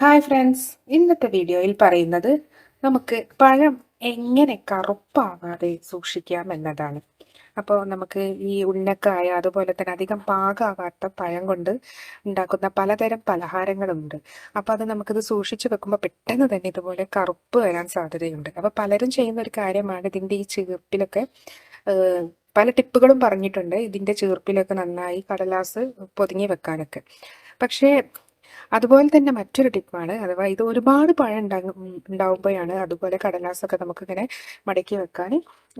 Hi friends ഇന്നത്തെ വീഡിയോയിൽ പറയുന്നത് നമുക്ക് പഴം എങ്ങനെ കറുപ്പാവാതെ സൂക്ഷിക്കാം എന്നതാണ്. അപ്പോൾ നമുക്ക് ഈ ഉണ്ണക്കായ അതുപോലെ തന്നെ അധികം പാകാവാത്ത പഴം കൊണ്ട് ഉണ്ടാക്കുന്ന പലതരം പലഹാരങ്ങളുണ്ട്. അപ്പോൾ അത് നമുക്കിത് സൂക്ഷിച്ചു വെക്കുമ്പോൾ പെട്ടെന്ന് തന്നെ ഇതുപോലെ കറുപ്പ് വരാൻ സാധ്യതയുണ്ട്. അപ്പോൾ പലരും ചെയ്യുന്ന ഒരു കാര്യമാണ് ഇതിന്റെ ഈ ചീർപ്പിലൊക്കെ പല ടിപ്പുകളും പറഞ്ഞിട്ടുണ്ട് ഇതിന്റെ ചീർപ്പിലൊക്കെ നന്നായി കടലാസ് പൊതിഞ്ഞ് വെക്കാനൊക്കെ. പക്ഷേ അതുപോലെ തന്നെ മറ്റൊരു ടിപ്പാണ്. അഥവാ ഇത് ഒരുപാട് പഴം ഉണ്ടാകും ഉണ്ടാകുമ്പോഴാണ് അതുപോലെ കടലാസൊക്കെ നമുക്കിങ്ങനെ മടക്കി വെക്കാൻ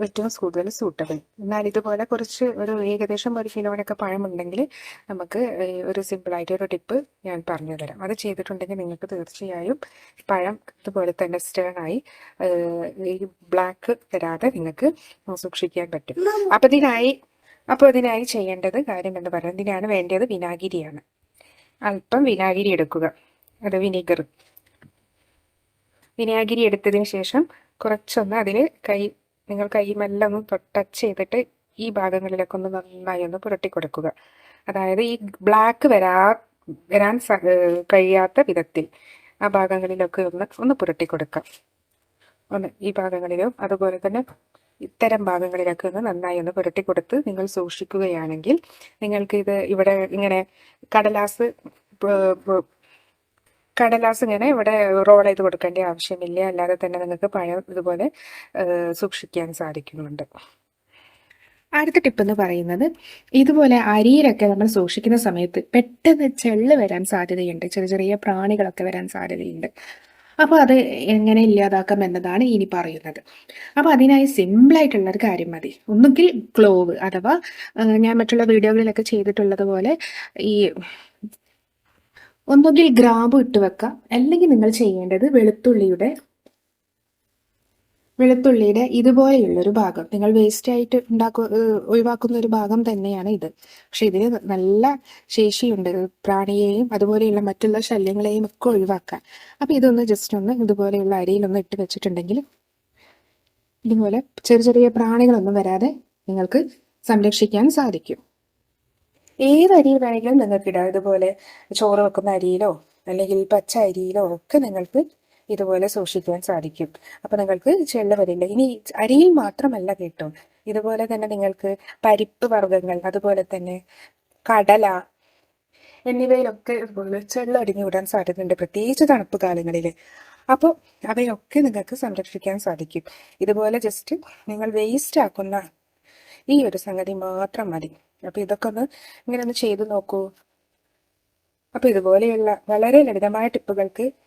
ഏറ്റവും കൂടുതൽ സൂട്ടബിൾ എന്നാൽ ഇതുപോലെ കുറച്ച് ഒരു ഏകദേശം ഒരു കിലോനൊക്കെ പഴമുണ്ടെങ്കിൽ നമുക്ക് ഒരു സിമ്പിളായിട്ട് ഒരു ടിപ്പ് ഞാൻ പറഞ്ഞു തരാം അത് ചെയ്തിട്ടുണ്ടെങ്കിൽ നിങ്ങൾക്ക് തീർച്ചയായും പഴം ഇതുപോലെ തന്നെ സ്റ്റേൺ ആയി ഈ ബ്ലാക്ക് തരാതെ നിങ്ങൾക്ക് സൂക്ഷിക്കാൻ പറ്റും. അപ്പം ഇതിനായി അപ്പോൾ ഇതിനായി ചെയ്യേണ്ടത് കാര്യം എന്ന് പറയുന്നത് ഇതിനാണ് വേണ്ടത് വിനാഗിരിയാണ്. അല്പം വിനാഗിരി എടുക്കുക. അത് വിനീഗർ. വിനാഗിരി എടുത്തതിന് ശേഷം കുറച്ചൊന്ന് അതിൽ കൈ നിങ്ങൾ കൈ മെല്ലെ ഒന്ന് ടച്ച് ചെയ്തിട്ട് ഈ ഭാഗങ്ങളിലൊക്കെ ഒന്ന് നന്നായി ഒന്ന് പുരട്ടി കൊടുക്കുക. അതായത് ഈ ബ്ലാക്ക് വരാ വരാൻ കഴിയാത്ത വിധത്തിൽ ആ ഭാഗങ്ങളിലൊക്കെ ഒന്ന് ഒന്ന് പുരട്ടി കൊടുക്കാം. ഒന്ന് ഈ ഭാഗങ്ങളിലും അതുപോലെ തന്നെ ഇത്തരം ഭാഗങ്ങളിലൊക്കെ ഒന്ന് നന്നായി ഒന്ന് പുരട്ടി കൊടുത്ത് നിങ്ങൾ സൂക്ഷിക്കുകയാണെങ്കിൽ നിങ്ങൾക്ക് ഇത് ഇവിടെ ഇങ്ങനെ കടലാസ് കടലാസ് ഇങ്ങനെ ഇവിടെ റോൾ ചെയ്ത് കൊടുക്കേണ്ട ആവശ്യമില്ല. അല്ലാതെ തന്നെ നിങ്ങൾക്ക് പഴം ഇതുപോലെ സൂക്ഷിക്കാൻ സാധിക്കുന്നുണ്ട്. അടുത്ത ടിപ്പ് എന്ന് പറയുന്നത് ഇതുപോലെ അരിയിലൊക്കെ നമ്മൾ സൂക്ഷിക്കുന്ന സമയത്ത് പെട്ടെന്ന് ചെള്ള് വരാൻ സാധ്യതയുണ്ട്. ചെറിയ ചെറിയ പ്രാണികളൊക്കെ വരാൻ സാധ്യതയുണ്ട്. അപ്പോൾ അത് എങ്ങനെ ഇല്ലാതാക്കാം എന്നതാണ് ഇനി പറയുന്നത്. അപ്പോൾ അതിനായി സിമ്പിളായിട്ടുള്ള ഒരു കാര്യം മതി. ഒന്നുകിൽ ഗ്ലോവ് അഥവാ ഞാൻ മറ്റുള്ള വീഡിയോകളിലൊക്കെ ചെയ്തിട്ടുള്ളത് പോലെ ഈ ഒന്നുകിൽ ഗ്രാമ്പ് ഇട്ട് വെക്കാം. അല്ലെങ്കിൽ നിങ്ങൾ ചെയ്യേണ്ടത് വെളുത്തുള്ളിയുടെ വെളുത്തുള്ളിയുടെ ഇതുപോലെയുള്ള ഒരു ഭാഗം. നിങ്ങൾ വേസ്റ്റ് ആയിട്ട് ഉണ്ടാക്കു ഒഴിവാക്കുന്ന ഒരു ഭാഗം തന്നെയാണ് ഇത്. പക്ഷെ ഇതിന് നല്ല ശേഷിയുണ്ട്. പ്രാണിയെയും അതുപോലെയുള്ള മറ്റുള്ള ശല്യങ്ങളെയും ഒക്കെ ഒഴിവാക്കാൻ. അപ്പം ഇതൊന്ന് ജസ്റ്റ് ഒന്ന് ഇതുപോലെയുള്ള അരിയിലൊന്ന് ഇട്ട് വെച്ചിട്ടുണ്ടെങ്കിൽ ഇതുപോലെ ചെറിയ ചെറിയ പ്രാണികളൊന്നും വരാതെ നിങ്ങൾക്ക് സംരക്ഷിക്കാൻ സാധിക്കും. ഏത് അരിയിൽ വേണമെങ്കിലും നിങ്ങൾക്ക് ഇടാം. ഇതുപോലെ ചോറ് വെക്കുന്ന അരിയിലോ അല്ലെങ്കിൽ പച്ച അരിയിലോ ഒക്കെ നിങ്ങൾക്ക് ഇതുപോലെ സൂക്ഷിക്കാൻ സാധിക്കും. അപ്പോൾ നിങ്ങൾക്ക് ചെള്ള വരില്ല ഇനി അരിയിൽ മാത്രമല്ല കേട്ടോ. ഇതുപോലെ തന്നെ നിങ്ങൾക്ക് പരിപ്പ് വർഗങ്ങൾ അതുപോലെ തന്നെ കടല എന്നിവയിലൊക്കെ ഇതുപോലെ ചെള്ള അടിഞ്ഞു വിടാൻ സാധ്യതയുണ്ട് പ്രത്യേകിച്ച് തണുപ്പ് കാലങ്ങളിൽ അപ്പോൾ അവയൊക്കെ നിങ്ങൾക്ക് സംരക്ഷിക്കാൻ സാധിക്കും. ഇതുപോലെ ജസ്റ്റ് നിങ്ങൾ വേസ്റ്റ് ആക്കുന്ന ഈ ഒരു സംഗതി മാത്രം മതി. അപ്പോൾ ഇതൊക്കെ ഒന്ന് ഇങ്ങനെ ഒന്ന് ചെയ്തു നോക്കൂ. അപ്പോൾ ഇതുപോലെയുള്ള വളരെ ലളിതമായ ടിപ്പുകൾക്ക്